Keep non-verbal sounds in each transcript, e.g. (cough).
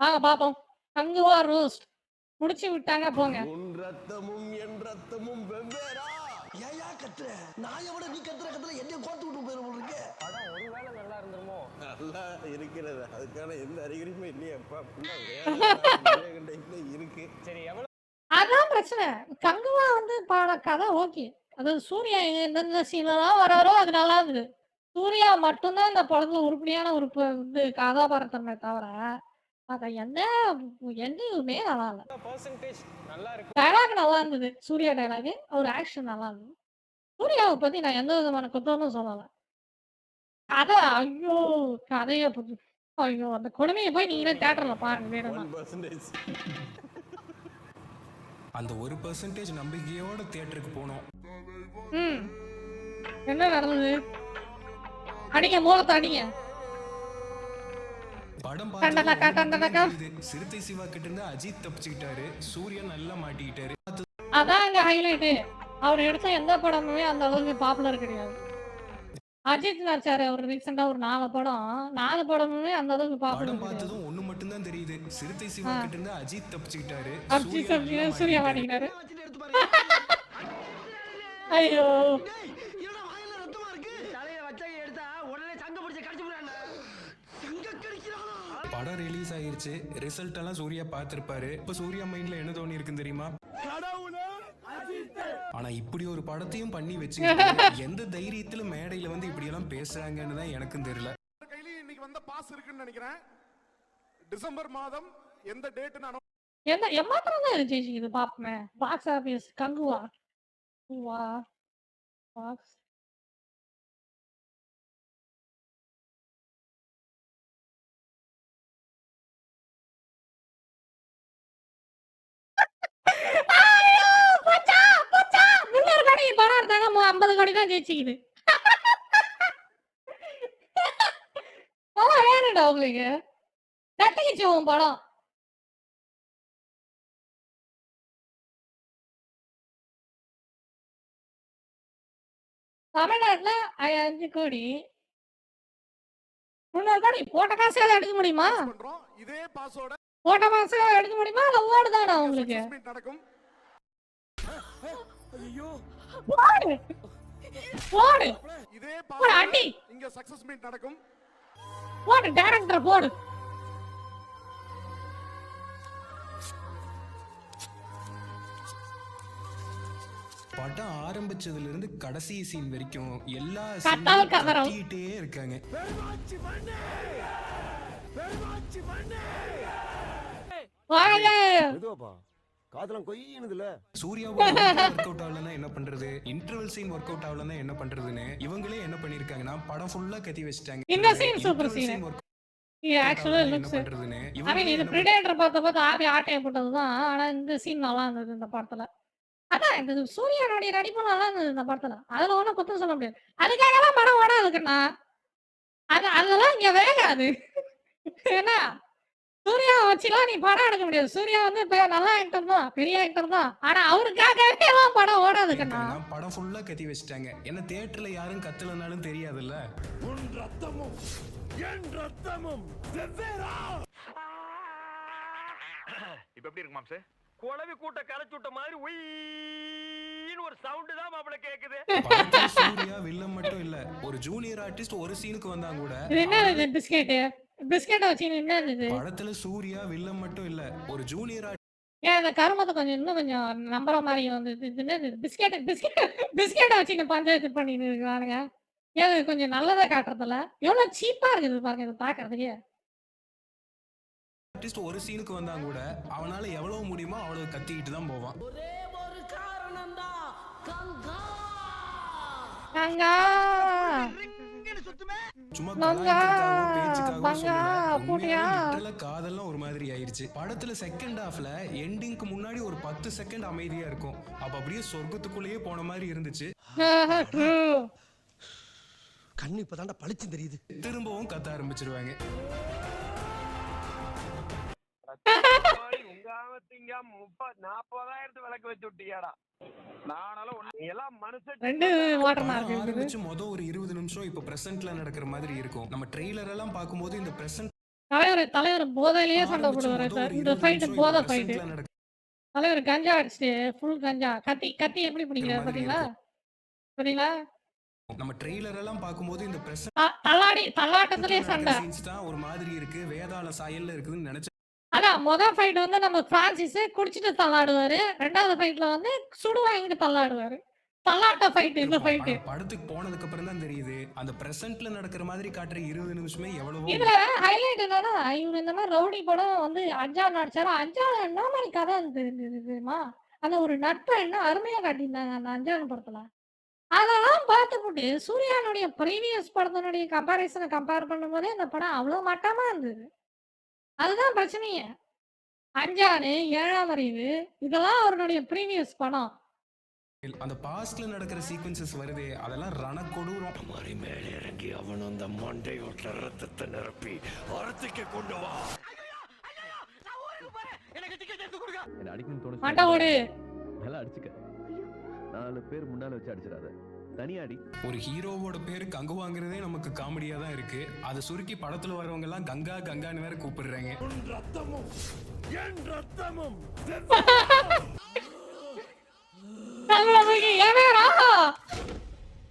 வாங்க பாப்போம். கங்குவா ரோஸ்ட் முடிச்சு விட்டாங்க போங்க. உன் ரத்தமும் என் ரத்தமும் வெவ்வேறா. ஏயா கத்துற. நான் எவ்வளவு நீ கத்துற கத்துல என்ன கோத்து விட்டு போயிரு போல இருக்கு. படம் ஒருவேளை நல்லா இருந்துருமோ? நல்லா இருக்கிறது. அதுக்கான எந்த அறிகுறியுமே இல்லையப்பா (laughs) இருக்கு. சரி எவ்வளவு அதான் பிரச்சனை. கங்குவா வந்து பாட கதை ஓகே. அது சூர்யா எந்தெந்த சீன்லாம் வராரோ அது நல்லா இருந்தது. சூர்யா மட்டும்தான் இந்த படத்துல உருப்படியான உறுப்பு இது கதாபாத்திரமே தவிர மத்த எந்த எதுவுமே நல்லா இல்லை பர்சன்டேஜ் நல்லா இருக்கு டைலாக் நல்லா இருந்தது சூர்யா டைலாக் அவர் ஆக்ஷன் நல்லா இருந்தது சூர்யாவை பத்தி நான் எந்த விதமான குற்றமும் சொல்லல. கதை ஐயோ கதையை பத்தி. ஐயோ அந்த கொடுமையை போய் நீங்களே தேட்டர்ல பாருங்க பர்சன்டேஜ் அந்த ஒரு பர்சன்டேஜ் நம்பிக்கையோட தியேட்டருக்கு போனோம். ம். என்ன நடந்தது? அடிங்க மூலத்தை அடிங்க படம். பார்த்து சிறுத்தை சிவா கிட்ட இருந்து அஜித் தப்பிச்சுக்கிட்டாரு. சூரியன் நல்லா மாட்டிக்கிட்டாரு. அதான் இங்க ஹைலைட்டு அவர் எடுத்த எந்த படமுமே அந்த அளவுக்கு பாப்புலர் கிடையாது. அஜித் நடிச்சாரு அவர் ரீசெண்டா ஒரு நாலு படம். நாலு படமுமே அந்த அளவுக்கு பாப்புலர் பார்த்ததும் ஒண்ணு மட்டும்தான் தெரியுது. சிறுத்தை சிவா. கிட்ட இருந்து அஜித் தப்பிச்சுக்கிட்டாரு. சப்ஜி நல்லா சூர்யா மாட்டிக்கிட்டாரு. ஐயோ டேய் என்னடா வாயில ரத்தமா இருக்கு தலைய வச்ச எடுத்தா உடனே சங்க பிடிச்சு கடிச்சு போறானே சங்க கடிக்கிறானா படம் ரிலீஸ் ஆயிருச்சு. ரிசல்ட் எல்லாம் சூர்யா பார்த்திருப்பாரு. இப்ப சூர்யா மைண்ட்ல என்ன தோணி இருக்குன்னு தெரியுமா? ஆனா இப்படி ஒரு படத்தையும் பண்ணி வச்சு எந்த தைரியத்துல மேடையில வந்து இப்படி எல்லாம் பேசுறாங்கன்னு தான் எனக்கும் தெரியல. கையிலயும் இன்னைக்கு வந்த பாஸ் இருக்குன்னு நினைக்கிறேன். டிசம்பர் மாதம் எந்த டேட் நான் எந்த எம்மாத்திரம் தான் இது ஜெயிச்சிக்குது பாப்போமே? Box office Kanguva. வா பாக்ஸ் ஐயோ, போச்சா, போச்சா. கோடி படம் எடுத்தாங்க ஐம்பது கோடி தான் ஜெயிச்சிக்குது. அதான் வேணும்டா உங்களுக்கு. தட்டிக்கிச்சு உன் படம் தமிழ்நாட்டுல அஞ்சு கோடி. முன்னூறு கோடி போட்ட காசு எடுக்க முடியுமா? பண்றோம். இதே பாஸோட போட்ட எல்லாம் எடுக்க முடியுமா? இல்ல ஓடுதானா உங்களுக்கு? நடக்கும். போடு போடு இதே போடு அடி. இங்க சக்சஸ் மீட் நடக்கும் போடு டேரக்டர் போடு. படம் ஆரம்பிச்சதுல இருந்து கடைசி சீன் வரைக்கும் எல்லா. கத்திக்கிட்டே இருக்காங்க. மெதுவாப்பா காதெல்லாம் கொய்யினுதுல. சூர்யாவோட ஒர்க் அவுட் ஆகலன்னா என்ன பண்றது? இன்டர்வல் சீன் ஒர்க் அவுட் ஆகலன்னா என்ன பண்றதுன்னு இவங்களே என்ன பண்ணிருக்காங்கன்னா படம் ஃபுல்லா கத்தி வச்சிட்டாங்க. இந்த scene work out ஆக்சுவலா லுக்ஸ் இது பிரிடேட்டர் பார்த்த பார்த்து ஆபி ஆட்டைய போட்டது தான் ஆனா இந்த சீன் நல்லா இருந்தது இந்த படத்துல. அதான் இந்த சூர்யானுடைய நடிப்பு நல்லா இருந்தது இந்த படத்துல. அதுல ஒண்ணும் குத்தம் சொல்ல முடியாது. அதுக்காகலாம் படம் ஓடாதுக்குண்ணா அது அதெல்லாம் இங்க வேகாது. ஏன்னா சூர்யா வச்சுலாம் நீ படம் எடுக்க முடியாது. சூர்யா வந்து இப்ப நல்ல ஆக்டர் தான் பெரிய ஆக்டர் தான். ஆனா அவருக்காகவே எல்லாம் படம் ஓடாதுக்குண்ணா பண்ணிருக்காங்கன்னா, படம் ஃபுல்லா கத்தி வச்சிட்டாங்க. என்ன தியேட்டர்ல யாரும் கத்தலனாலும் தெரியாதுல்ல? உன் ரத்தமும் என் ரத்தமும் வெவ்வேறா. இப்ப எப்படி இருக்கு மாம்சே? குழவி கூட்ட கரைச்சு விட்ட மாதிரி உயின்னு ஒரு சவுண்ட் தான் மாப்பிள கேக்குது. சூர்யா வில்லன் மட்டும் இல்ல ஒரு ஜூனியர் ஆர்டிஸ்ட் ஒரு சீனுக்கு வந்தாங்க கூட. இது என்ன இது பிஸ்கெட்டு வச்சு என்ன இது படத்துல சூர்யா வில்லன் மட்டும் இல்ல ஒரு ஜூனியர் ஏன் இந்த கருமத்தை கொஞ்சம் இன்னும் கொஞ்சம் நம்புற மாதிரி வந்து இது இது என்னது? பிஸ்கெட் பிஸ்கெட் பிஸ்கெட்டை வச்சு இந்த பஞ்சாயத்து பண்ணிட்டு இருக்கானுங்க. ஏன் கொஞ்சம் நல்லதா காட்டுறதில்ல? எவ்வளவு சீப்பா இருக்குது பாருங்க இது பாக்குறதுக்கே ஆர்டிஸ்ட் ஒரு சீனுக்கு வந்தாங்க கூட அவனால எவ்வளவு முடியுமோ அவ்வளவு கத்திக்கிட்டு தான் போவான். ஒரே ஒரு காரணம் தான் கங்கா! காதல்லாம் ஒரு மாதிரி ஆயிருச்சு. படத்துல செகண்ட் ஹாஃப்ல எண்டிங்க்கு முன்னாடி ஒரு பத்து செகண்ட் அமைதியா இருக்கும். அப்ப அப்படியே சொர்க்கத்துக்குள்ளேயே போன மாதிரி இருந்துச்சு. (laughs) கண்ணு இப்பதான்டா பளிச்சு தெரியுது. திரும்பவும் கத்த ஆரம்பிச்சிருவாங்க. ஆமத்திங்க முப்பது நாற்பதாயிரத்து விளக்கு வச்சு விட்டீங்கடா மொத ஒரு இருபது நிமிஷம் இப்ப பிரசன்ட்ல நடக்கிற மாதிரி இருக்கும். நம்ம ட்ரெய்லர் எல்லாம் பார்க்கும்போது இந்த பிரசன்ட் தலைவர் தலைவர் போதையிலேயே சண்டை ஆரம்பிச்சு போடுவாரு மொத சார். ஒரு இந்த 20 ஃபைட் நிமிஷம் போதை இப்ப ஃபைட் presentல நடக்கிற தலைவர் கஞ்சா அடிச்சுட்டு ஃபுல் கஞ்சா. கத்தி கத்தி எப்படி பிடிக்கிறாரு மாதிரி பாத்தீங்களா பாத்தீங்களா நம்ம ட்ரெய்லர் எல்லாம் பார்க்கும்போது இந்த பிரசன்ட் தள்ளாடி தள்ளாட்டத்திலே சண்டை. ஒரு மாதிரி இருக்கு. வேதாள சாயல்ல இருக்குதுன்னு நினைச்சேன் அதான் மொதல் ஃபைட் வந்து நம்ம பிரான்சிஸ் குடிச்சிட்டு தள்ளாடுவாரு. ரெண்டாவது ஃபைட்ல வந்து சுடு வாங்கிட்டு தள்ளாடுவாரு. தள்ளாட்ட ஃபைட் இந்த. ஃபைட் படத்துக்கு போனதுக்கு அப்புறம் தான் தெரியுது. அந்த பிரசன்ட்ல நடக்கிற மாதிரி காட்டுற இருபது நிமிஷமே எவ்வளவோ இதுல ஹைலைட் என்னன்னா இவரு இந்த மாதிரி ரவுடி படம் வந்து அஞ்சாவது நடிச்சாரு? அஞ்சாவது என்ன மாதிரி கதை இருந்தது தெரியுமா? அந்த ஒரு நட்பை என்ன அருமையா காட்டியிருந்தாங்க அந்த அஞ்சாவது படத்துல. அதெல்லாம் பார்த்துப்புட்டு சூர்யானுடைய ப்ரீவியஸ் படத்தினுடைய கம்பாரிசனை கம்பேர் பண்ணும்போதே அந்த படம் அவ்வளவு மட்டமா இருந்தது. அதுதான் பிரச்சனையே. அஞ்சாறு ஏழாம் அறிவு இதெல்லாம் அவருடைய ப்ரீவியஸ் படம். அந்த பாஸ்ட்ல நடக்கிற சீக்வன்சஸ் வருதே அதெல்லாம் ரண கொடூரம் மாதிரி மேலே இறங்கி அவன் அந்த மண்டையோட்ட ரத்தத்தை நிரப்பி அறத்துக்கு கொண்டு வா. என்ன அடிக்கணும்னு தோணுச்சு மண்டை ஓடு. நல்லா அடிச்சுக்க. நாலு பேர் முன்னால வச்சு அடிச்சிடாத. தனியா அடி ஒரு ஹீரோவோட பேரு கங்கு வாங்குறதே நமக்கு காமெடியா தான் இருக்கு. அதை சுருக்கி படத்துல வரவங்க எல்லாம் கங்கா கங்கான்னு வேற கூப்பிடுறாங்க. ரத்தமும் என் ரத்தமும்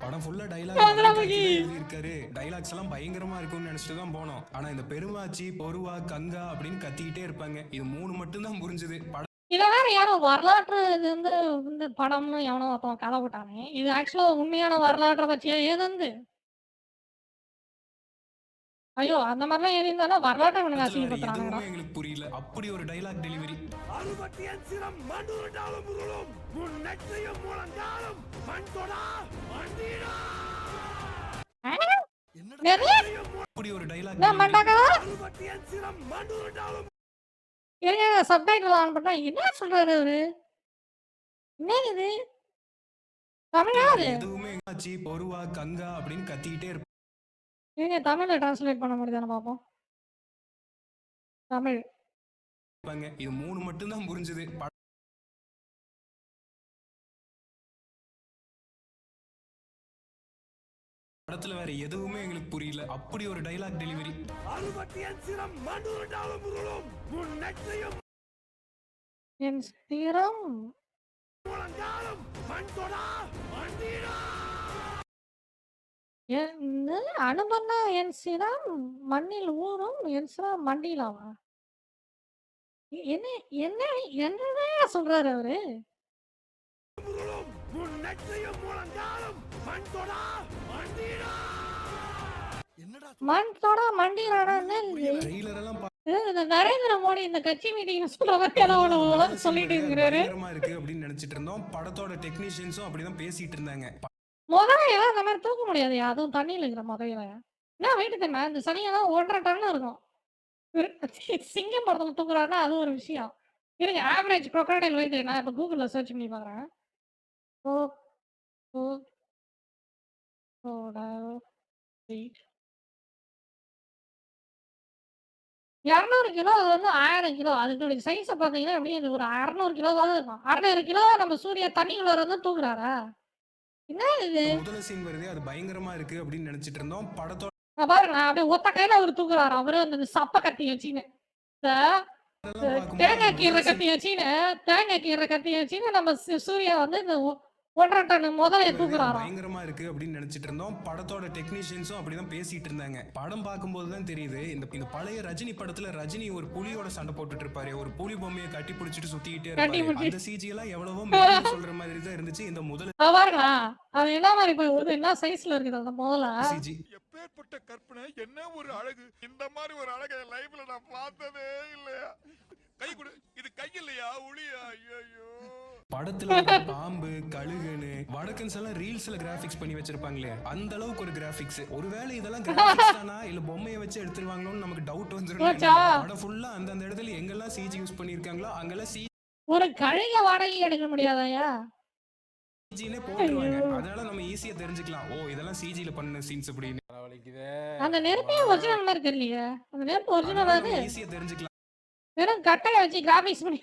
படம் ஃபுல்லா. டைலாக் இருக்காரு டைலாக்ஸ் எல்லாம் பயங்கரமா இருக்கும்னு நினைச்சிட்டு தான் போனோம். ஆனா இந்த பெருமாச்சி பொருவா கங்கா அப்படின்னு கத்திக்கிட்டே இருப்பாங்க. இது மூணு மட்டும் தான் புரிஞ்சுது. படம் இத வேற யாரோ வரலாற்று இது வந்து இந்த படம்னு எவனோ ஒருத்தவன் கதை போட்டானே இது ஆக்சுவலா உண்மையான வரலாற்றை பற்றிய ஏதந்து ஐயோ அந்த மாதிரிலாம் ஏறி இருந்தா வரலாற்றை அசிங்கப்படுத்துறாங்கடா எதுவுமே எங்களுக்கு புரியல. அப்படி ஒரு டைலாக் டெலிவரி அறுபத்தியன் சிரம் மண்டுருண்டாலும் உருளும். உன் நெற்றியும் முழங்காலும் மண் தொடா மண்டீடா என்னது? அப்படி ஒரு டைலாக் என்ன மண்டாக்கா அறுபத்தியன் சிரம் மண்டுருண்டாலும் ஏங்க சப்டைட்டில் ஆன் பண்ணா என்ன சொல்றாரு அவரு? என்ன இது தமிழா அது எதுவுமே ஆச்சி. பொருவா கங்கா அப்படின்னு கத்திக்கிட்டே இருப்பாங்க ஏங்க தமிழ்ல டிரான்ஸ்லேட் பண்ண முடியுதானே பாப்போம். தமிழ். இது மூணு மட்டும் தான் புரிஞ்சுது. படத்துல வேற எதுவுமே எங்களுக்கு புரியல. அப்படி ஒரு டைலாக் டெலிவரி அறுபத்தியன் சிரம் நெற்றியும் என் என் சிரம் மண்ணில் ஊறும் என் சிரம் மண்டியிலாவா எ- என்ன என்ன என்னதான் சொல்றாரு அவரு? என்னடா மண் தொட மண்டியிலாடா என்ன நரேந்திர மோடி இந்த கட்சி மீட்டிங் சொல்ற மாதிரி சொல்லிட்டு இருக்கிறாரு இருக்கு அப்படின்னு நினைச்சிட்டு இருந்தோம் படத்தோட டெக்னீஷியன்ஸும் அப்படிதான் பேசிட்டு இருந்தாங்க முதலையெல்லாம் இந்த மாதிரி தூக்க முடியாது அதுவும் தண்ணியில் இருக்கிற முதலையில என்ன வெயிட் தானே இந்த சனியெல்லாம் ஒன்றரை டன் இருக்கும் சிங்கம் படத்துல தூக்குறாருன்னா அது ஒரு விஷயம் இருங்க ஆவரேஜ் crocodile weight நான் இப்போ கூகுளில் சர்ச் பண்ணி பார்க்குறேன் ஓ ஓ வெயிட் இரநூறு கிலோ அது வந்து ஆயிரம் கிலோ. அதுக்கு சைஸை பார்த்தீங்கன்னா எப்படியும் ஒரு அறநூறு கிலோவாவது இருக்கும். அறநூறு கிலோ நம்ம சூரிய தண்ணிக்குள்ள இருந்து தூக்குறாரா என்ன இது? முதல்ல சீன் வருதே அது பயங்கரமா இருக்கு அப்படின்னு நினைச்சிட்டு இருந்தோம். படத்தோட நான் பாருங்க. அப்படியே ஒத்த கையில அவர் தூக்குறாரு அவரு அந்த சப்ப கத்தி வச்சுன்னு. தேங்காய் கீரை கத்தி வச்சுன்னு தேங்காய் கீரை கத்தி வச்சுன்னு நம்ம சூர்யா வந்து இந்த ஒன்றரை டன் அது தூக்குறாராம் பயங்கரமா இருக்கு அப்படின்னு நினைச்சிட்டு இருந்தோம். படத்தோட டெக்னீஷியன்ஸும் அப்படிதான் பேசிட்டு இருந்தாங்க. படம் பார்க்கும்போது தான் தெரியுது இந்த இந்த பழைய ரஜினி படத்துல ரஜினி ஒரு புலியோட சண்டை போட்டுட்டு இருப்பாரு. ஒரு புலி பொம்மையை கட்டி பிடிச்சிட்டு சுத்திக்கிட்டே கட்டி இருப்பாரு அந்த சிஜி எல்லாம் எவ்வளவோ சொல்ற மாதிரி தான் இருந்துச்சு. இந்த முதல் பாருங்களா அது என்ன மாதிரி போய் வருது என்ன சைஸ்ல இருக்குது அந்த முதல்ல? சிஜி எப்பேற்பட்ட கற்பனை என்ன ஒரு அழகு? இந்த மாதிரி ஒரு அழகை லைஃப்ல நான் பார்த்ததே இல்லையா? கை கொடு. இது கை இல்லையா? உளியா? ஐயோ படத்துல பாம்பு கழுகுன்னு வடக்கன்ஸ் எல்லாம் ரீல்ஸ்ல கிராபிக்ஸ் பண்ணி வச்சிருப்பாங்களே அந்த அளவுக்கு ஒரு கிராபிக்ஸ் ஒருவேளை இதெல்லாம் கிராபிக்ஸ் தானா? இல்ல பொம்மையை வச்சு எடுத்துருவாங்களோன்னு நமக்கு டவுட் வந்துரும்? படம் ஃபுல்லா அந்தந்த இடத்துல எங்கெல்லாம் சிஜி யூஸ் பண்ணிருக்காங்களோ அங்கெல்லாம் ஒரு கழுக வாடகை எடுக்க முடியாதயா? சிஜினே போட்டுருவாங்க. அதனால நம்ம ஈஸியா தெரிஞ்சுக்கலாம். ஓ இதெல்லாம் சிஜில பண்ண சீன்ஸ் அப்படின்னு. அந்த நெருப்பே ஒரிஜினல் மாதிரி தெரியலையே? அந்த நெருப்பு ஒரிஜினல் ஈஸியா தெரிஞ்சுக்கலாம். வெறும் கட்டையை வச்சு கிராபிக்ஸ் பண்ணி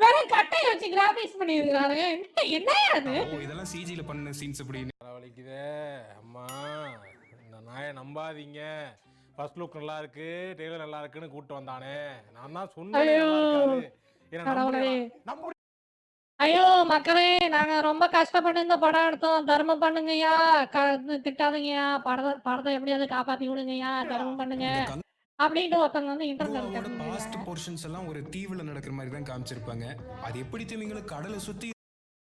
வெறும் கட்டையை வச்சு கிராபிக்ஸ் பண்ணி இருக்கிறாங்க என்ன என்னையா அது? ஓ இதெல்லாம் சிஜில பண்ண சீன்ஸ் அப்படின்னு வலிக்குதே அம்மா இந்த நாயை நம்பாதீங்க. ஃபர்ஸ்ட் லுக் நல்லா இருக்கு டெய்லர் நல்லா இருக்குன்னு கூட்டு வந்தானே. நான் தான் சொன்னேன் ஐயோ, மக்களே நாங்க ரொம்ப கஷ்டப்பட்டு இந்த படம் எடுத்தோம். தர்மம் பண்ணுங்கய்யா. திட்டாதீங்கய்யா. படத்தை படத்தை எப்படியாவது காப்பாத்தி விடுங்கய்யா. தர்மம் பண்ணுங்க. அப்படின்ட்டு ஒருத்தவங்க வந்து இன்டர்நெட் பாஸ்ட் போர்ஷன்ஸ் எல்லாம் ஒரு தீவுல நடக்கிற மாதிரி தான் காமிச்சிருப்பாங்க. அது எப்படி திமிங்களுக்கு கடலை சுத்தி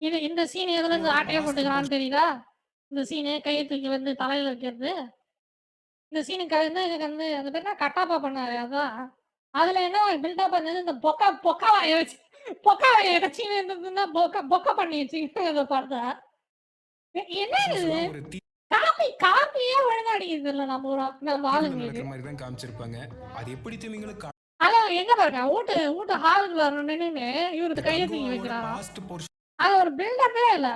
இது இந்த சீன் எதுல இருந்து ஆட்டையை போட்டுக்கிறான்னு தெரியுதா? இந்த சீனு கையை தூக்கி வந்து தலையில வைக்கிறது. இந்த சீனுக்கு வந்து எனக்கு வந்து அது பேர் என்ன? கட்டாப்பா பண்ணாரு அதான் அதுல என்ன பில்டப் பண்ணது இந்த பொக்கா பொக்கா வாய வச்சு பொக்கா வாய வச்சு இருந்ததுன்னா பொக்கா பொக்கா பண்ணி வச்சுக்கிட்டு அதை பார்த்தா. என்ன இது? ஒரு காப்பி காப்பியே ஒழுங்கா அடிக்குது இல்ல நம்ம தீவுல ஆளுங்களுக்கு நடக்கிற மாதிரி தான் காமிச்சிருப்பாங்க. அது எப்படி திமிங்களுக்கு அதான் எங்க பாருங்க வீட்டு வீட்டு ஹாலுக்குள்ள நின்று இவருக்கு கையை தூக்கி போர்ஷன் அது ஒரு பில்டப்பே இல்ல.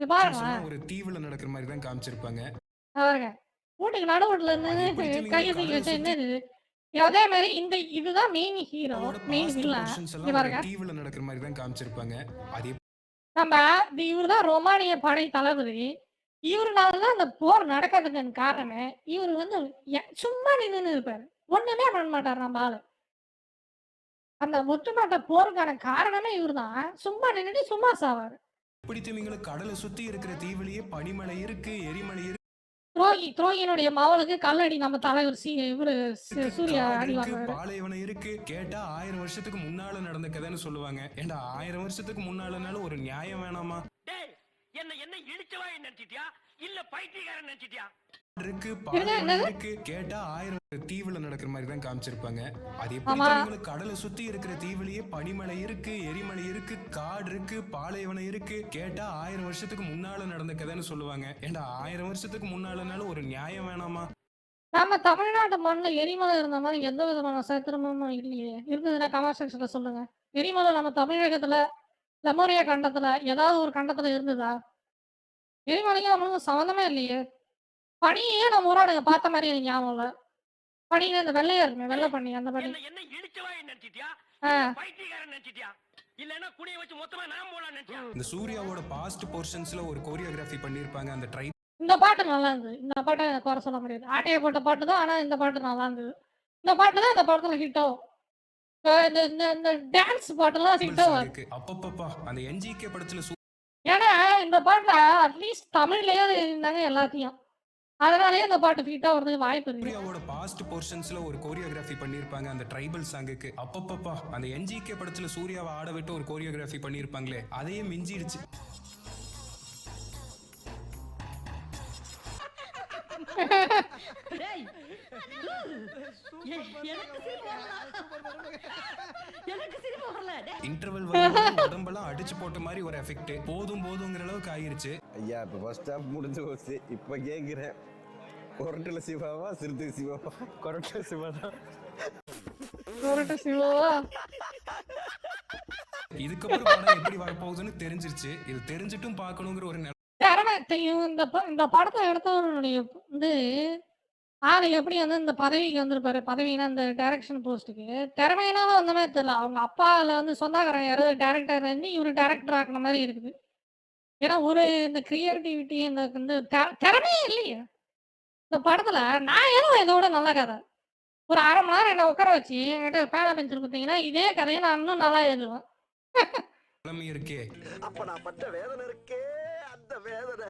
இது பாருங்க ஒரு தீவுல நடக்கிற மாதிரி தான் காமிச்சிருப்பாங்க. பாருங்க வீட்டுக்கு நடுவுல இருந்து கையை தூக்கி வச்சா என்னது? அதே மாதிரி இந்த இதுதான் மெயின் ஹீரோ மெயின் வில்லன் இங்க பாருங்க ஒரு தீவுல நடக்கிற மாதிரி தான் காமிச்சிருப்பாங்க. அது நம்ம இவர் தான் ரோமானிய படை தளபதி. இவருனால தான் அந்த போர் நடக்கிறதுக்கு காரணமே இவர் வந்து சும்மா நின்று இருப்பாரு. ஒண்ணுமே பண்ண மாட்டார் நம்ம ஆளு. அந்த ஒட்டுமொத்த போருக்கான காரணமே இவர்தான். சும்மா நின்னுட்டு சும்மா சாவாரு. எப்படி திமிங்களுக்கு கடலை சுத்தி இருக்கிற தீவுலயே பனிமலை இருக்கு எரிமலை இருக்கு துரோகி துரோகியினுடைய மவளுக்கு கல்லடி நம்ம தலைவர் சி இவரு சூர்யா பாலைவனம் இருக்கு. கேட்டா ஆயிரம் வருஷத்துக்கு முன்னால நடந்த கதைன்னு சொல்லுவாங்க. ஏண்டா ஆயிரம் வருஷத்துக்கு முன்னாலனாலும் ஒரு நியாயம் வேணாமா? என்ன என்ன இடிச்சவாய் நினைச்சிட்டியா? இல்ல பைத்தியக்காரன் நினைச்சிட்டியா? இருக்கு? இருக்கு. கேட்டா ஆயிரம் தீவுல நடக்கிற மாதிரி தான் காமிச்சிருப்பாங்க. அது எப்படி கடலை சுத்தி இருக்கிற தீவுலயே பனிமலை இருக்கு எரிமலை இருக்கு காடு இருக்கு பாலைவனம் இருக்கு. கேட்டா ஆயிரம் வருஷத்துக்கு முன்னால நடந்த கதைன்னு சொல்லுவாங்க. ஏண்டா ஆயிரம் வருஷத்துக்கு முன்னாலனாலும் ஒரு நியாயம் வேணாமா? நம்ம தமிழ்நாட்டு மண்ணில் எரிமலை இருந்த மாதிரி எந்த விதமான சரித்திரமும் இல்லையே. இருந்ததுன்னா கமெண்ட் செக்ஷன்ல சொல்லுங்க. எரிமலை நம்ம தமிழகத்துல லெமோரியா கண்டத்துல ஏதாவது ஒரு கண்டத்துல இருந்ததா? எரிமலையும் நம்மளுக்கும் சம்மந்தமே இல்லையே. பனியே நம்ம ஊராடுங்க பார்த்த மாதிரி எனக்கு ஞாபகம் இல்லை. பனின்னு இந்த வெள்ளையா இருக்குமே வெள்ளை பண்ணி அந்த பனி. என்ன இடிச்சவாய் நினைச்சிட்டியா? பைத்தியக்காரன் நினைச்சிட்டியா? இல்லன்னா குடிய வச்சு மொத்தமா நான் போலாம் நினைச்சியா? இந்த சூர்யாவோட பாஸ்ட் போர்ஷன்ஸ்ல ஒரு கோரியோகிராஃபி பண்ணிருப்பாங்க அந்த ட்ரை இந்த பாட்டு நல்லா இருந்தது. இந்த பாட்டை குறை சொல்ல முடியாது. ஆட்டையை போட்ட பாட்டு தான் ஆனா இந்த பாட்டு நல்லா இருந்தது. இந்த பாட்டு தான் இந்த படத்துல ஹிட் ஆகும். இந்த இந்த இந்த டான்ஸ் பாட்டெல்லாம் ஹிட் ஆகும் அப்பப்பப்பா அந்த என்ஜிகே படத்துல ஏன்னா இந்த பாட்டுல அட்லீஸ்ட் தமிழ்லயே இருந்தாங்க எல்லாத்தையும். அதனாலயே இந்த பாட்டு ஃபிட் ஆகிறதுக்கு வாய்ப்பு இருக்கு. சூர்யாவோட பாஸ்ட் போர்ஷன்ஸ்ல ஒரு கோரியோகிராஃபி பண்ணிருப்பாங்க அந்த ட்ரைபல் சாங்குக்கு அப்பப்பப்பா அந்த என்ஜிகே படத்துல சூர்யாவை ஆட விட்டு ஒரு கோரியோகிராஃபி பண்ணிருப்பாங்களே அதையே மிஞ்சிடுச்சு இன்டர்வல் உடம்பெல்லாம் அடிச்சு போட்ட மாதிரி ஒரு எஃபெக்ட் போதும் போதுங்கிற அளவுக்கு ஆயிருச்சு ஐயா இப்ப ஃபர்ஸ்ட் ஹாஃப் முடிஞ்சு போச்சு இப்ப கேக்குறேன் கொரட்டல சிவாவா சிறுத்தை சிவாவா கொரட்டுல சிவா தான் உருட்டு சிவா இதுக்கப்புறம் படம் எப்படி வரப்போகுதுன்னு தெரிஞ்சிருச்சு இது தெரிஞ்சிட்டும் பார்க்கணுங்கிற ஒரு நிலை இந்த படத்தை எடுத்தவனுடைய வந்து ஆளு எப்படி வந்து இந்த பதவிக்கு வந்திருப்பாரு? பதவினா இந்த டைரக்ஷன் போஸ்ட்டுக்கு திறமையினால வந்த மாதிரி தெரியல. அவங்க அப்பாவில் வந்து சொந்தக்காரன் யாராவது டேரக்டர் இருந்து இவர் டேரக்டர் ஆக்கின மாதிரி இருக்குது. ஏன்னா ஒரு இந்த கிரியேட்டிவிட்டி இந்த வந்து திறமையே இல்லையே. இந்த படத்துல நான் ஏதோ இதோட நல்ல கதை. ஒரு அரை மணி நேரம் என்ன உட்கார வச்சு என்கிட்ட பேனா பென்சில் கொடுத்தீங்கன்னா இதே கதையை நான் இன்னும் நல்லா எழுதுவேன். இருக்கே அப்ப நான் பட்ட வேதனை இருக்கே. அந்த வேதனை.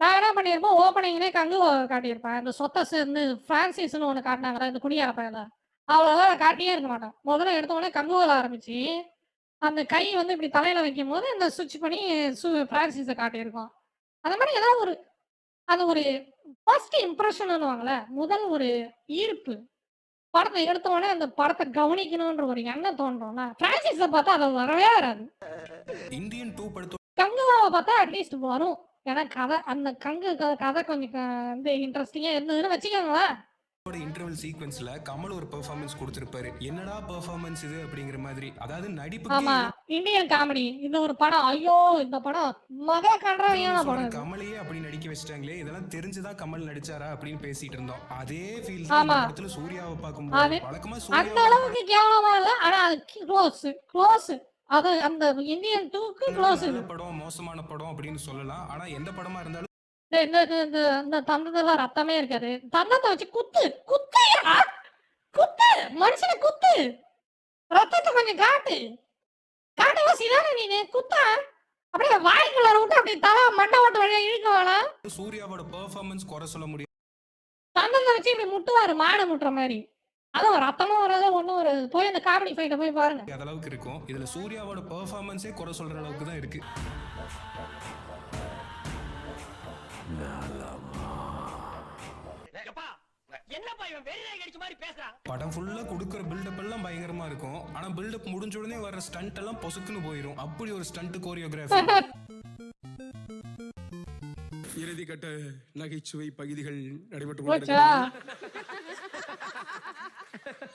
நான் என்ன பண்ணியிருப்பேன்? ஓப்பனிங்லேயே கங்கு காட்டியிருப்பேன். இந்த சொத்தை சேர்ந்து ஃப்ரான்சிஸ்னு ஒன்று காட்டினாங்களா இந்த குடியார பையில அவ்வளோதான் நான் காட்டியே இருக்க மாட்டேன். முதல்ல எடுத்த உடனே கங்குவில் ஆரம்பிச்சு அந்த கை வந்து இப்படி தலையில வைக்கும் போது இந்த சுவிட்ச் பண்ணி சு ஃப்ரான்சிஸை காட்டியிருக்கோம் அந்த மாதிரி ஏதாவது ஒரு அது ஒரு ஃபர்ஸ்ட் இம்ப்ரெஷன்னுவாங்கல்ல முதல் ஒரு ஈர்ப்பு. படத்தை எடுத்த உடனே அந்த படத்தை கவனிக்கணுன்ற ஒரு எண்ணம் தோன்றோம்ல ஃப்ரான்சிஸை பார்த்தா அது வரவே வராது. இந்தியன் டூ படத்தோட கங்குவாவை பார்த்தா அட்லீஸ்ட் வரும். ஏன்னா கதை அந்த கங்கு கதை கொஞ்சம் வந்து இன்ட்ரெஸ்டிங்கா இருந்ததுன்னு வச்சுக்கோங்களேன். இன்டர்வல் சீக்வன்ஸ்ல கமல் ஒரு பெர்ஃபார்மன்ஸ் கொடுத்திருப்பாரு. என்னடா பெர்ஃபார்மன்ஸ் இது அப்படிங்கிற மாதிரி. அதாவது ஆமா நடிப்புக்கு இந்தியன் காமெடி இந்த ஒரு படம் ஐயோ இந்த படம் மக கண்டறியான படம். கமலையே அப்படி நடிக்க வச்சிட்டாங்களே இதெல்லாம் தெரிஞ்சுதான் கமல் நடிச்சாரா அப்படின்னு பேசிட்டு இருந்தோம். அதே ஃபீல் ஆமா. படத்துல சூர்யாவை பார்க்கும்போது வழக்கமா அந்த அளவுக்கு கேவலமா இல்ல ஆனா க்ளோஸ் க்ளோஸ் அது அந்த இந்தியன் டூக்கு க்ளோஸ் நல்ல படம் மோசமான படம் அப்படின்னு சொல்லலாம். ஆனா எந்த படமா இருந்தாலும் இந்த இந்த இந்த தந்தத்துல ரத்தமே இருக்காது. தந்தத்தை வச்சு குத்து குத்தையா குத்து மனுஷனை குத்து. ரத்தத்தை கொஞ்சம் காட்டு. காட்டு வாசி தானே நீனு குத்தா. அப்படியே வாய்க்குள்ள விட்டு அப்படியே தலை மண்டை ஓட்டு வழியா இழுக்க வேணாம் சூர்யாவோட பெர்ஃபார்மன்ஸ் குறை சொல்ல முடியாது. தந்தத்தை வச்சு இப்படி முட்டுவாரு மாடு முட்டுற மாதிரி. அதுவும் ரத்தமும் வராது ஒண்ணும் வராது போய் அந்த காமெடி ஃபைட்டை போய் பாருங்க. அளவுக்கு இருக்கும். இதுல சூர்யாவோட பெர்ஃபார்மன்ஸே குறை சொல்ற அளவுக்கு தான் இருக்கு. எப்பா என்னப்பா இவன் வெறிநாய் கடிச்ச மாதிரி பேசுறான்? படம் ஃபுல்லா கொடுக்குற பில்டப் எல்லாம் பயங்கரமா இருக்கும். ஆனா பில்டப் முடிஞ்ச உடனே வர ஸ்டண்ட் எல்லாம் பொசுக்குன்னு போயிடும் அப்படி ஒரு ஸ்டண்ட் கோரியோகிராஃபி இறுதிக்கட்ட நகைச்சுவை பகுதிகள் நடைபெற்று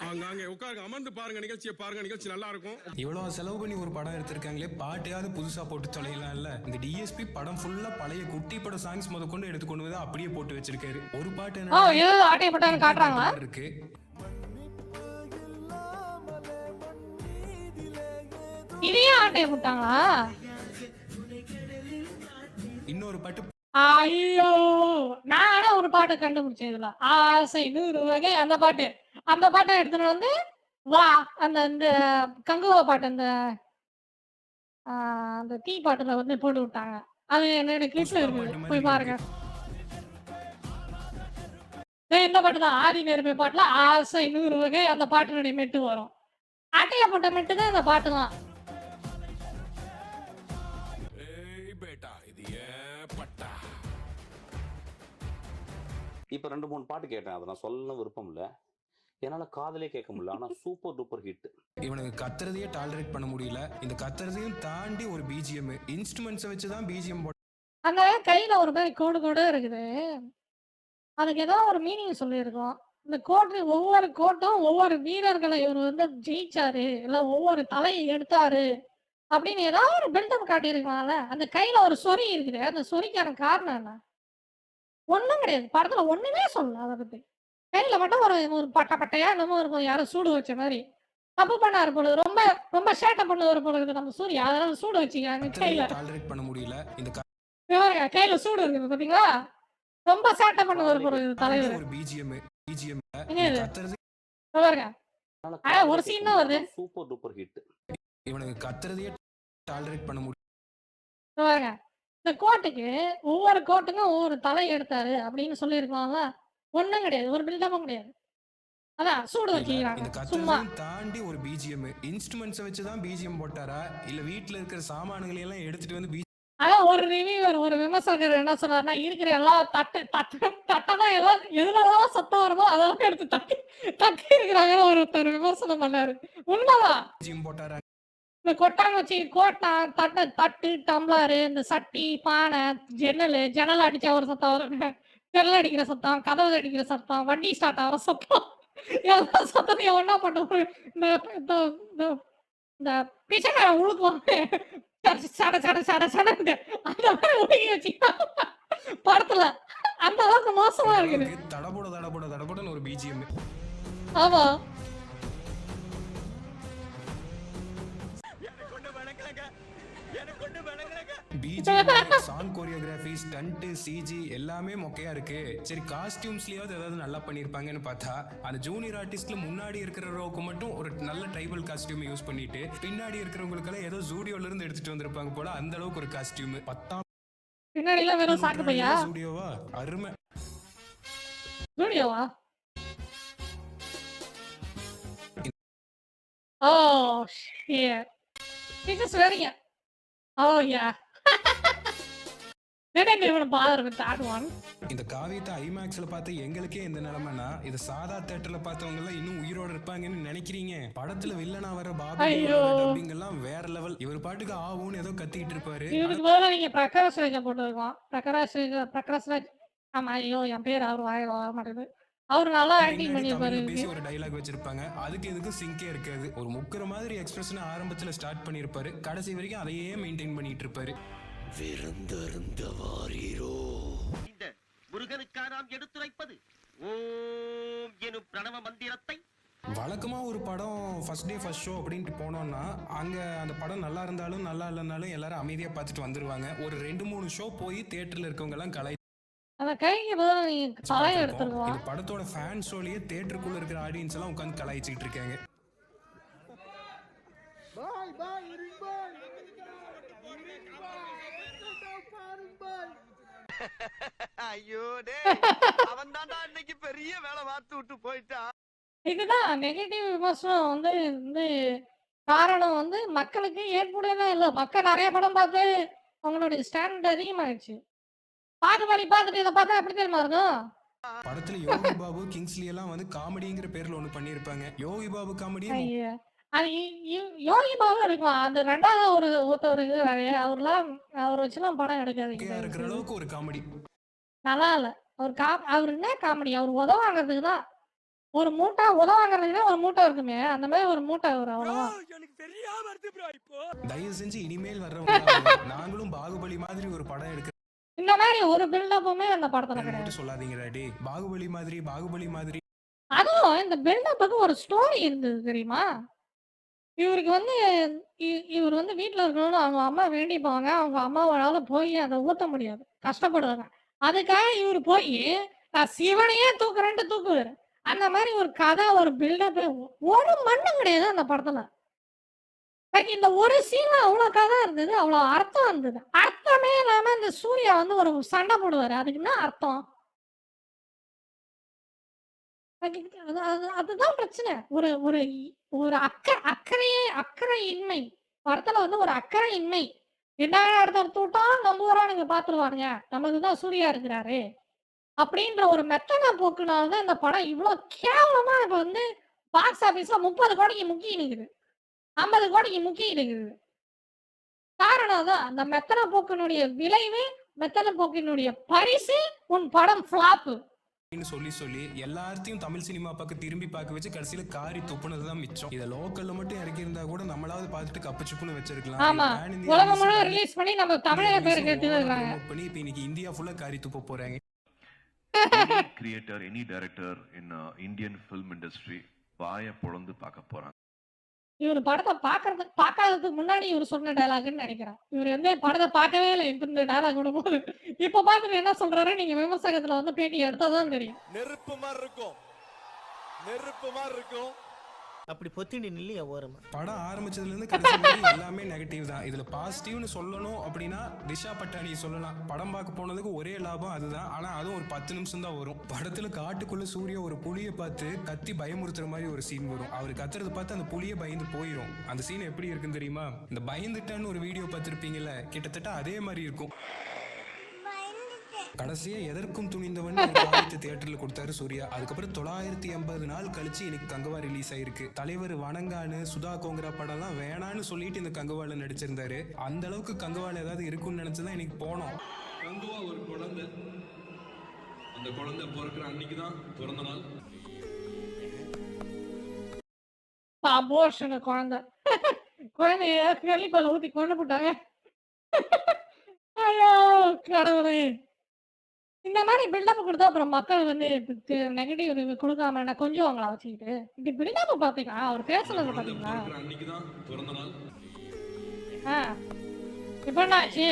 ஆங்காங்கே உட்காருங்க அமர்ந்து பாருங்க நிகழ்ச்சியை பாருங்க நிகழ்ச்சி நல்லா இருக்கும் இவ்வளவு செலவு பண்ணி ஒரு படம் எடுத்திருக்காங்களே பாட்டையாவது புதுசா போட்டு தொலைலாம் இல்ல இந்த டிஎஸ்பி படம் ஃபுல்லா பழைய குட்டி பட சாங்ஸ் முத கொண்டு எடுத்து கொண்டு வந்து அப்படியே போட்டு வச்சிருக்காரு. ஒரு பாட்டு என்ன இருக்கு. இதையும் ஆட்டையை போட்டாங்களா? இன்னொரு பாட்டு ஐயோ நான் ஆனா ஒரு பாட்டு கண்டுபிடிச்சேன் இதுல. ஆசை நூறு வகை அந்த பாட்டு. அந்த பாட்டை எடுத்துட்டு வந்து வா அந்த இந்த கங்குவா பாட்டு அந்த அந்த டீ பாட்டுல வந்து போட்டு விட்டாங்க. அது என்னோட கிளிப்ல இருக்குது. போய் பாருங்க. இந்த பாட்டு தான். ஆதி நேர்மை பாட்டுல ஆசை நூறு வகை அந்த பாட்டினுடைய மெட்டு வரும். அட்டையை போட்ட மெட்டு தான் இந்த பாட்டு தான் இப்போ ரெண்டு மூணு பாட்டு கேட்டேன். அதை நான் சொல்ல விருப்பம் இல்லை. என்னால் காதலே கேட்க முடியல. ஆனால் சூப்பர் டூப்பர் ஹிட் இவனுக்கு கத்துறதையே டாலரேட் பண்ண முடியல. இந்த கத்துறதையும் தாண்டி ஒரு பிஜிஎம் இன்ஸ்ட்ருமெண்ட்ஸை வச்சு தான் பிஜிஎம் அந்த கையில ஒரு மாதிரி கோடு கோடு இருக்குது. அதுக்கு ஏதோ ஒரு மீனிங் சொல்லியிருக்கோம். இந்த கோட்டு ஒவ்வொரு கோட்டும் ஒவ்வொரு வீரர்களை இவர் வந்து ஜெயிச்சாரு. இல்ல ஒவ்வொரு தலையை எடுத்தாரு. அப்படின்னு ஏதோ ஒரு பில்டப் காட்டியிருக்கலாம்ல. அந்த கையில ஒரு சொறி இருக்குது. அந்த சொறிக்கான காரணம் என்ன? ஒண்ணும் கிடையாது. படத்துல ஒண்ணுமே சொல்லல அதை பத்தி. கையில மட்டும் ஒரு ஒரு பட்ட பட்டையா என்னமோ இருக்கும். யாரும் சூடு வச்ச மாதிரி. தப்பு பண்ணாரு பொழுது ரொம்ப ரொம்ப சேட்டை பண்ணுவார் பொழுது நம்ம சூர்யா. அதனால சூடு வச்சுக்கிறாங்க கையில. டாலரேட் பண்ண முடியல. இந்த கையில சூடு இருக்குது பாத்தீங்களா? ரொம்ப சேட்டை பண்ணுவார் பொழுது தலைவர் ஒரு பிஜிஎம் பிஜிஎம் பாருங்க ஒரு scene தான் வருது. சூப்பர் டூப்பர் ஹிட் இவனுக்கு கத்துறதையே டாலரேட் பண்ண முடியல. பாருங்க இந்த கோட்டுக்கு ஒவ்வொரு கோட்டுக்கும் ஒவ்வொரு தலை எடுத்தாரு அப்படின்னு சொல்லியிருக்கலாம்ல? ஒண்ணும் கிடையாது. ஒரு பில்டமும் கிடையாது. அதான் சூடு வச்சுக்கிறாங்க. சும்மா. தாண்டி ஒரு பிஜிஎம் இன்ஸ்ட்ருமெண்ட்ஸை வச்சு தான் பிஜிஎம் போட்டாரா? இல்ல வீட்ல இருக்கிற சாமான்களை எல்லாம் எடுத்துட்டு வந்து அதான் ஒரு ரிவ்யூவர் ஒரு விமர்சகர் என்ன சொன்னாருன்னா இருக்கிற எல்லா தட்டு தட்டு தட்டெல்லாம் எல்லாம் எதுலதான் சத்தம் வருமோ அதெல்லாம் எடுத்து தட்டி தட்டி இருக்கிறாங்கன்னு ஒருத்தர் விமர்சனம் பண்ணாரு. உண்மைதான். பிஜிஎம் போட்டாரா? இந்த கொட்டாங்குச்சி கோட்டான் தட்டு தட்டு டம்ளரு இந்த சட்டி பானை ஜன்னல் ஜன்னல் அடிச்சா ஒரு சத்தம் வரும். ஜன்னல் அடிக்கிற சத்தம் கதவு அடிக்கிற சத்தம் வண்டி ஸ்டார்ட் ஆகிற சத்தம். எல்லா சத்தத்தையும் ஒன்றா பண்ணுவோம் இந்த இந்த பிச்சைக்காரன் உழுக்குவாங்க சட சட சட சடன்னு அந்த மாதிரி ஒழுங்கி வச்சுக்கலாம் படத்துல அந்த அளவுக்கு மோசமா இருக்குது. தடபுட தடபுட தடபுடன்னு ஒரு பிஜிஎம் ஆமா. BGM song choreography stunt CG எல்லாமே மொக்கையா இருக்கு. சரி காஸ்டியூம்ஸ்லயாவது ஏதாவது நல்லா பண்ணிருப்பாங்கன்னு பார்த்தா அந்த ஜூனியர் ஆர்டிஸ்ட்ல முன்னாடி இருக்கிற ரோக்கு மட்டும் ஒரு நல்ல ட்ரைபல் காஸ்டியூம் யூஸ் பண்ணிட்டு பின்னாடி இருக்கிறவங்களுக்கெல்லாம் ஏதோ ஜூடியோல இருந்து எடுத்துட்டு வந்திருப்பாங்க போல அந்த அளவுக்கு ஒரு காஸ்டியூம் பத்தாம் பின்னாடி எல்லாம் வெறும் சாக்கு பையா? ஸ்டுடியோவா அருமை. ஸ்டுடியோவா ஓ just wearing it. Oh yeah. they didn't even bother with that one. இந்த காவியத்தை ஐமேக்ஸ்ல பார்த்து எங்களுக்கே இந்த நிலைமைனா இது சாதா தேட்டர்ல பார்த்தவங்க எல்லாம் இன்னும் உயிரோட இருப்பாங்கன்னு நினைக்கிறீங்க படத்துல வில்லனா வர பாபு ஐயோ. டப்பிங் எல்லாம் வேற லெவல் இவர் பாட்டுக்கு ஆவுன்னு ஏதோ கத்திக்கிட்டு இருப்பாரு இதுக்கு பதிலா நீங்க பிரகாஷ் ராஜா போட்டுருக்கோம் பிரகாஷ் ராஜ் பிரகாஷ் ராஜ் ஆமா ஐயோ என் பேர் அவர் வாயில வர மாட்டேங்குது அவர் நல்லா ஆக்டிங் தமிழ்ல பேசி இதுக்கு. ஒரு டைலாக் வச்சிருப்பாங்க. அதுக்கு இதுக்கும் சிங்கே இருக்காது. ஒரு முக்கிற மாதிரி எக்ஸ்பிரஷன் ஆரம்பத்துல ஸ்டார்ட் பண்ணிருப்பாரு. கடைசி வரைக்கும் அதையே மெயின்டைன் பண்ணிட்டு இருப்பாரு இந்த முருகனுக்கா நாம் எடுத்துரைப்பது ஓம் எனும் பிரணவ மந்திரத்தை. வழக்கமா ஒரு படம் ஃபர்ஸ்ட் டே ஃபர்ஸ்ட் ஷோ அப்படின்ட்டு போனோம்னா அங்க அந்த படம் நல்லா இருந்தாலும் நல்லா இல்லைனாலும் எல்லாரும் அமைதியா பார்த்துட்டு வந்துருவாங்க. ஒரு ரெண்டு மூணு ஷோ போய் தியேட்டர்ல இருக்கவங்க எல்லாம் கலை அந்த கைக்கு பதிலா நீங்க பார்த்திருப்போம். எடுத்துருக்கலாம் படத்தோட ஃபேன் ஷோலயே தியேட்டருக்குள்ள இருக்கிற ஆடியன்ஸ் எல்லாம் உட்காந்து கலாய்ச்சிட்டு இருக்காங்க. பாய் பாய் இருங்க பாய். ஐயோ டேய். (laughs) அவன் தான்டா இன்னைக்கு பெரிய வேலை பார்த்து விட்டு போயிட்டான் இதுதான் நெகட்டிவ் விமர்சனம் வந்து வந்து காரணம் வந்து மக்களுக்கு ஏற்புடையதே இல்லை. மக்கள் நிறைய படம் பார்த்து அவங்களுடைய ஸ்டாண்டர்ட் அதிகமாயிடுச்சு பாகுபலி பார்த்துட்டு இதை பார்த்தா எப்படி தெரியுமா இருக்கும்? படத்துல யோகி பாபு கிங்ஸ்லி எல்லாம் வந்து காமெடிங்கிற பேர்ல ஒண்ணு பண்ணிருப்பாங்க யோகி பாபு ஐயா. அது யோகி பாபு இருக்கும்? அந்த ரெண்டாவது ஒரு ஒருத்தர் இருக்கிறாரு அவர்லாம் அவர் வச்சுலாம் படம் எடுக்காதீங்க இருக்கிற. அளவுக்கு ஒரு காமெடி. நல்லா இல்ல. அவர் கா அவர் என்ன காமெடி? அவர் உதவாங்கிறதுக்கு தான். ஒரு மூட்டை உதவாங்கிறதுக்கு தான் ஒரு மூட்டை இருக்குமே. அந்த மாதிரி ஒரு மூட்டை இருக்கு ப்ரோ இப்போ. தயவு செஞ்சு இனிமேல் வர்றவங்க நாங்களும் பாகுபலி மாதிரி ஒரு படம் எடுக்க இந்த மாதிரி ஒரு பில்டப்புமே அந்த படத்துல கிடையாது. சொல்லாதீங்கடா டே பாகுபலி மாதிரி பாகுபலி மாதிரி. அதுவும் இந்த பில்டப்புக்கு ஒரு ஸ்டோரி இருந்தது தெரியுமா? இவருக்கு வந்து இவர் வந்து வீட்டில் இருக்கணும்னு அவங்க அம்மா வேண்டிப்பாங்க. அவங்க அம்மாவால போய் அதை ஊத்த முடியாது. கஷ்டப்படுவாங்க அதுக்காக இவர் போய் சிவனையே தூக்குறேன்ட்டு தூக்குவாரு. அந்த மாதிரி ஒரு கதை ஒரு பில்டப் ஒரு மண்ணும் கிடையாது அந்த படத்துல. இந்த ஒரு சீன்ல அவ்வளோ கதை இருந்தது அவ்வளோ அர்த்தம் இருந்தது. அர்த்தமே இல்லாம இந்த சூர்யா வந்து ஒரு சண்டை போடுவாரு. அதுக்கு என்ன அர்த்தம்? அது- அதுதான் பிரச்சனை. ஒரு ஒரு இ- ஒரு அக்க அக்கறையே அக்கறை இன்மை படத்துல வந்து ஒரு அக்கறை இன்மை என்ன இடத்த தூட்டம் நம்ம ஊரானுங்க பாத்துருவானுங்க நமக்கு தான் சூர்யா இருக்கிறாரு. அப்படின்ற ஒரு மெத்தனை போக்குனால்தான் இந்த படம் இவ்வளவு கேவலமா இப்ப வந்து பாக்ஸ் ஆபீஸ்ல முப்பது கோடிக்கு முக்கி இருக்குது ஐம்பது கோடிக்கு முக்கி இருக்குது. காரணம் தான் அந்த மெத்தனை போக்கினுடைய விளைவு மெத்தனை போக்கினுடைய பரிசு உன் படம் ஃபிளாப்பு சொல்லி சொல்லி எல்லாத்தையும் தமிழ் சினிமா பக்கம் திரும்பி பார்க்க வச்சு கடைசியில காரி துப்புனதுதான் மிச்சம். இதை லோக்கல்ல மட்டும் இறக்கி இருந்தா கூட நம்மளாவது பார்த்துட்டு கப்பு சுப்புன்னு வச்சிருக்கலாம். ஆமா. உலகம் முழுவதும் ரிலீஸ் பண்ணி நம்ம தமிழக பேருக்கு எடுத்துட்டு பண்ணி இப்ப இன்னைக்கு இந்தியா ஃபுல்லா காரி துப்ப போறாங்க. Any director in uh, Indian film industry வாயை பொழந்து பார்க்க போறாங்க. இவர் படத்தை பாக்குறது பாக்காததுக்கு முன்னாடி இவர் சொன்ன டயலாக்னு நினைக்கிறேன். இவர் வந்து படத்தை பார்க்கவே இல்லை இந்த டயலாக் விடும்போது இப்ப பாத்துட்டு என்ன சொல்றாரு நீங்க விமர்சகத்துல வந்து பேட்டி எடுத்தாதான் தெரியும். நெருப்பு மாதிரி இருக்கும். நெருப்பு மாதிரி இருக்கும். அப்படி பொத்திண்டி நில்லையா ஓரமா? படம் ஆரம்பிச்சதுல இருந்து கடைசி எல்லாமே நெகட்டிவ் தான். இதுல பாசிட்டிவ்னு சொல்லணும் அப்படின்னா திஷா பட்டாணி சொல்லலாம். படம் பார்க்க போனதுக்கு ஒரே லாபம் அதுதான். ஆனா அதுவும் ஒரு பத்து நிமிஷம் தான் வரும். படத்துல காட்டுக்குள்ள சூரிய ஒரு புலியை பார்த்து கத்தி பயமுறுத்துற மாதிரி ஒரு சீன் வரும். அவர் கத்துறது பார்த்து அந்த புலியை பயந்து போயிடும் அந்த சீன் எப்படி இருக்குன்னு தெரியுமா? இந்த பயந்துட்டான்னு ஒரு வீடியோ பார்த்துருப்பீங்கல்ல கிட்டத்தட்ட அதே மாதிரி இருக்கும். கடைசியா எதற்கும் துணிந்தவன் தியேட்டர்ல கொடுத்தாரு சூர்யா. அதுக்கப்புறம் தொள்ளாயிரத்தி எண்பது நாள் கழிச்சு இன்னைக்கு கங்கவா ரிலீஸ் ஆயிருக்கு. தலைவர் வணங்கானு சுதா கோங்கரா படம்லாம் வேணான்னு சொல்லிட்டு இந்த கங்கவால நடிச்சிருந்தாரு. அந்த அளவுக்கு கங்கவால ஏதாவது இருக்கும்னு நினைச்சுதான் இன்னைக்கு போனோம். கங்குவா ஒரு குழந்தை. அந்த குழந்தை பிறக்கிற அன்னைக்கு தான் பிறந்த நாள். அபோர்ஷன குழந்தை. குழந்தைய கழிப்பால் ஊத்தி கொண்டு போட்டாங்க. ஐயோ கடவுளே. இந்த மாதிரி பில்டப் கொடுத்தா அப்புறம் மக்கள் வந்து நெகட்டிவ் ரிவ்யூ கொடுக்காம என்ன கொஞ்சம் அவங்கள வச்சுக்கிட்டு. இப்படி பில்டப் பாத்தீங்களா அவர் பேசுனது பாத்தீங்களா இப்ப என்ன ஆச்சு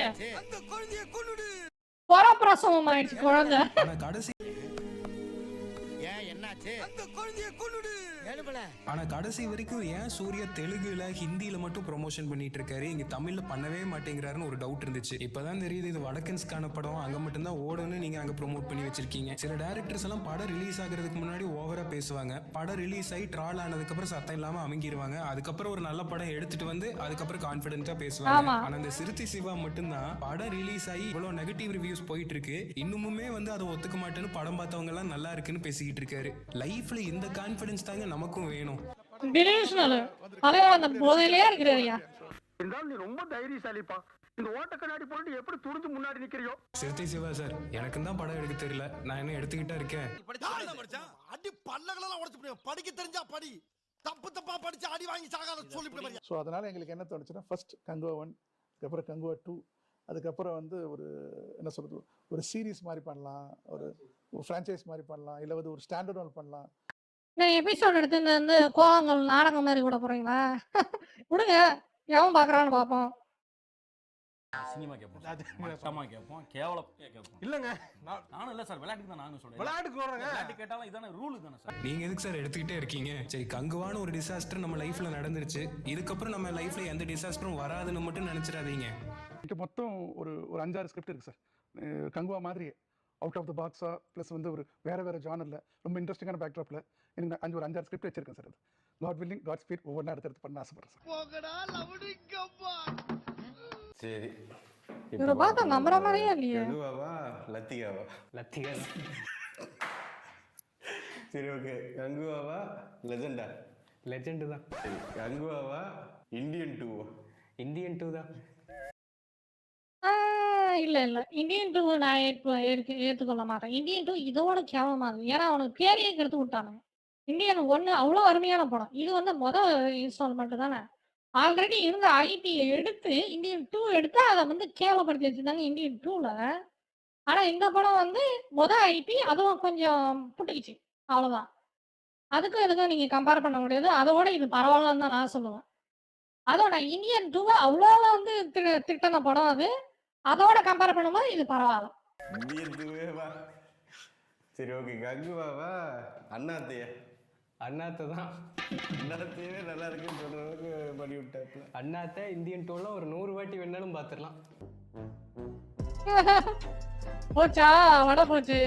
புறப்பிரசவம் ஆயிடுச்சு குழந்தை. என்னாச்சு? அந்த குழந்தைய ஆனா கடைசி வரைக்கும் ஏன் சூர்யா தெலுங்குல ஹிந்தில மட்டும் ப்ரொமோஷன் பண்ணிட்டு இருக்காரு இங்க தமிழ்ல பண்ணவே மாட்டேங்கிறாருன்னு ஒரு டவுட் இருந்துச்சு. இப்பதான் தெரியுது இது வடக்கன்ஸ்கான படம். அங்க மட்டும்தான் ஓடுன்னு நீங்க அங்க ப்ரோமோட் பண்ணி வச்சிருக்கீங்க. சில டேரக்டர்ஸ் எல்லாம் படம் ரிலீஸ் ஆகுறதுக்கு முன்னாடி ஓவரா பேசுவாங்க. படம் ரிலீஸ் ஆகி ட்ரால் ஆனதுக்கு அப்புறம் சத்தம் இல்லாம அமைங்கிருவாங்க. அதுக்கப்புறம் ஒரு நல்ல படம் எடுத்துட்டு வந்து அதுக்கப்புறம் கான்பிடென்ட்டா பேசுவாங்க. ஆனா இந்த சிறுத்தை சிவா மட்டும்தான் படம் ரிலீஸ் ஆகி இவ்வளவு நெகட்டிவ் ரிவ்யூஸ் போயிட்டு இருக்கு. இன்னுமுமே வந்து அதை ஒத்துக்க மாட்டேன்னு படம் பார்த்தவங்க எல்லாம் நல்லா இருக்குன்னு பேசிக்கிட்டு இருக்காரு. லைஃப்ல இந்த கான்பிடன்ஸ் தாங்க நமக்கும் வேணும். டிலியூஷனல் தலைவர் அந்த போதையிலேயே இருக்கிறாரியா இருந்தாலும் நீ ரொம்ப தைரியசாலிப்பா. இந்த ஓட்ட கண்ணாடி போட்டு எப்படி துணிஞ்சு முன்னாடி நிக்கிறியோ? சிறுத்தை சிவா சார் எனக்கு தான் படம் எடுக்க தெரியல. நான் என்ன எடுத்துக்கிட்டா இருக்கேன்? அடி பல்லகளெல்லாம் உடைச்சு போடுவேன். படிக்க தெரிஞ்சா படி. தப்பு தப்பா படிச்சு அடி வாங்கி சாகாத சொல்லிவிட்டு ஸோ அதனால் எங்களுக்கு என்ன தோணுச்சுன்னா ஃபர்ஸ்ட் கங்குவா ஒன் அதுக்கப்புறம் கங்குவா டூ அதுக்கப்புறம் வந்து ஒரு என்ன சொல்கிறது ஒரு சீரீஸ் மாதிரி பண்ணலாம். ஒரு ஃப்ரான்ச்சைஸ் மாதிரி பண்ணலாம் இல்லை வந்து ஒரு ஸ்டாண்டர்ட் ஒன் பண்ணலாம். இந்த எபிசோட் எடுத்து இந்த வந்து கோவங்கள் நாடகம் மாதிரி கூட போறீங்களா விடுங்க எவன் பாக்குறான்னு பார்ப்போம் சினிமா கேட்போம் மட்டமா கேட்போம் கேவலம் கேட்போம் இல்லங்க. நானும் இல்ல சார் விளையாட்டுக்கு தான் நானும் சொல்றேன். விளையாட்டுக்கு வர்றேங்க. விளையாட்டு கேட்டாலும் இதான ரூல் தானே சார். நீங்க எதுக்கு சார் எடுத்துக்கிட்டே இருக்கீங்க? சரி கங்குவான ஒரு டிசாஸ்டர் நம்ம லைஃப்ல நடந்துருச்சு. இதுக்கப்புறம் நம்ம லைஃப்ல எந்த டிசாஸ்டரும் வராதுன்னு மட்டும் நினைச்சிடாதீங்க. இங்கே மொத்தம் ஒரு ஒரு அஞ்சாறு ஸ்கிரிப்ட் இருக்குது சார். கங்குவா மாதிரி அவுட் ஆஃப் த பாக்ஸா ப்ளஸ் வந்து ஒரு வேறு வேறு ஜானரில் ரொம்ப இன்ட்ரெஸ்டிங்கான பேக்ட்ராப்பில் எனக்கு அஞ்சு ஒரு அஞ்சாறு ஸ்கிரிப்ட் வச்சிருக்கேன் சார் அது. காட் வில்லிங் காட் ஸ்பீட் ஒவ்வொரு எடுத்து எடுத்து பண்ண ஆசைப்படுறேன் சார் இவரை பார்த்தா நம்புற மாதிரியே இல்லையே. லத்திகாவா? லத்திகா. சரி ஓகே கங்குவாவா லெஜெண்டா லெஜெண்டு தான். சரி கங்குவாவா இந்தியன் டூ இந்தியன் டூ தான். இல்ல இல்ல. இந்தியன் டூ நான் ஏற்று ஏற்க- ஏற்றுக்கொள்ள மாட்டேன். இந்தியன் டூ இதோட கேவலமா இருக்கு. ஏன்னா அவனுக்கு பேரையே கெடுத்து விட்டானுங்க இந்தியன் ஒன்று அவ்வளோ அருமையான படம். இது வந்து மொதல் இன்ஸ்டால்மெண்ட் தானே. ஆல்ரெடி இருந்த ஐடியை எடுத்து இந்தியன் டூ எடுத்து அதை வந்து கேவலப்படுத்தி வச்சிருந்தாங்க இந்தியன் டூவில் ஆனால் இந்த படம் வந்து மொதல் ஐடி அதுவும் கொஞ்சம் புட்டுக்குச்சு அவ்வளோதான் அதுக்கும் இதுக்கும் நீங்கள் கம்பேர் பண்ண முடியாது. அதோட இது பரவாயில்லன்னு தான் நான் சொல்லுவேன். அதோட இந்தியன் டூவை அவ்வளோ வந்து திரு திட்டின படம் அது. அதோட கம்பேர் பண்ணும்போது இது பரவாயில்ல. சரி ஓகே கங்குவாவா அண்ணாத்தையா அண்ணாத்த. தான். அண்ணாத்தையவே நல்லா இருக்குன்னு சொல்ற அளவுக்கு பண்ணி விட்டாப்புல அண்ணாத்த இந்தியன் டூலாம் ஒரு நூறு வாட்டி வேணாலும் பார்த்துடலாம். (laughs) போச்சா? வட போச்சு.